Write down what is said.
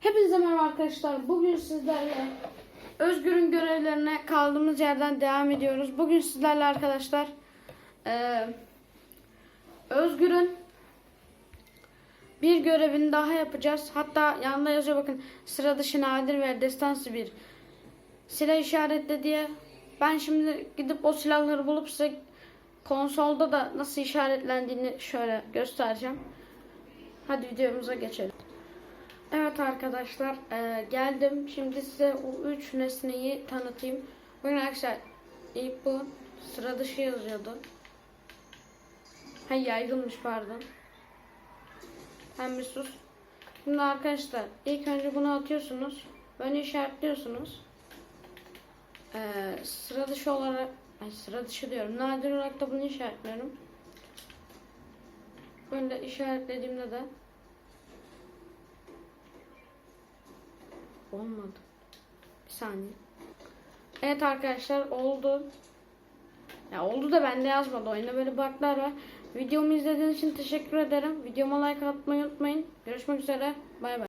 Hepinize merhaba arkadaşlar. Bugün sizlerle Özgür'ün görevlerine kaldığımız yerden devam ediyoruz. Bugün sizlerle arkadaşlar eee, Özgür'ün bir görevini daha yapacağız. Hatta yanında yazıyor bakın sıra dışı nadir ve destansı bir silah işaretle diye. Ben şimdi gidip o silahları bulup size konsolda da nasıl işaretlendiğini şöyle göstereceğim. Hadi videomuza geçelim. Evet arkadaşlar eee, geldim. Şimdi size o üç nesneyi tanıtayım. Bugün arkadaşlar ilk bu sıra dışı yazıyordu. Ha yaygınmış pardon. Hem bir sus. Şimdi arkadaşlar ilk önce bunu atıyorsunuz. Böyle işaretliyorsunuz. Eee sıra dışı olarak ay sıra dışı diyorum. Nadir olarak da bunu işaretliyorum. Böyle işaretlediğimde de Olmadı. Bir saniye. Evet arkadaşlar oldu. Ya oldu da bende yazmadı. Oyunda böyle bug'lar var. Videomu izlediğiniz için teşekkür ederim. Videoma like atmayı unutmayın. Görüşmek üzere. Bay bay.